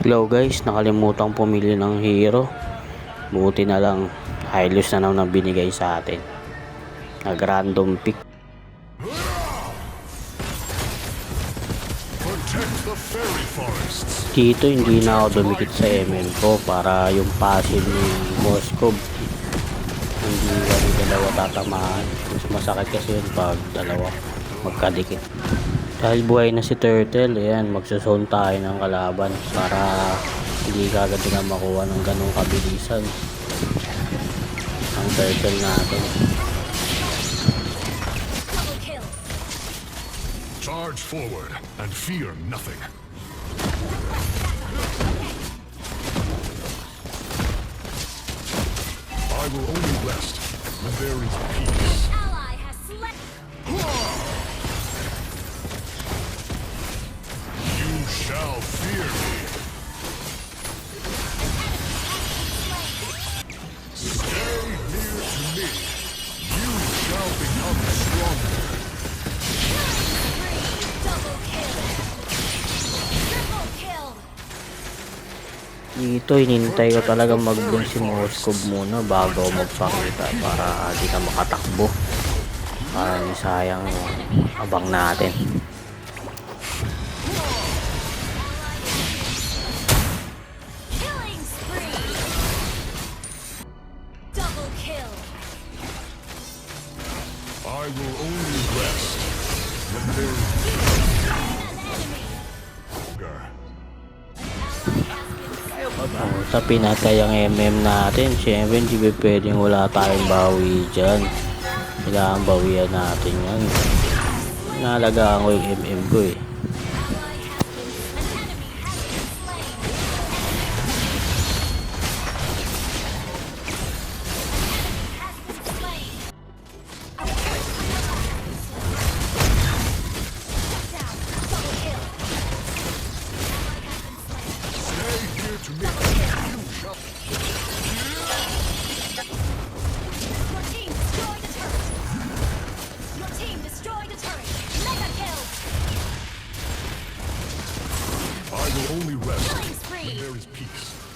Hello guys, nakalimutan pumili ng hero. Buti na lang, Hylios na naman ang binigay sa atin. Nag-random pick. Dito hindi na ako dumikit sa MM ko para yung passive ni Moskov hindi kami dalawa tatamaan. Mas masakit kasi yun pag dalawa magkadikit. Dahil buhay na si Turtle, ayan, magsusone tayo ng kalaban para hindi kagad na makuha ng ganong kabilisan ang turtle natin. Charge forward and fear nothing. I will only rest when there is peace. Dito, inintay ko talaga mag-bloom si Moskov muna bago magpakita para di ka makatakbo. Para hindi sayang yung abang natin. Killing spree. Double kill. I will only rest when there sa pinatay MM natin, syempre hindi pwedeng wala tayong bawi dyan. Kailangan bawian natin yan. Nalagaan ko yung MM ko eh. I will only rest when there is peace.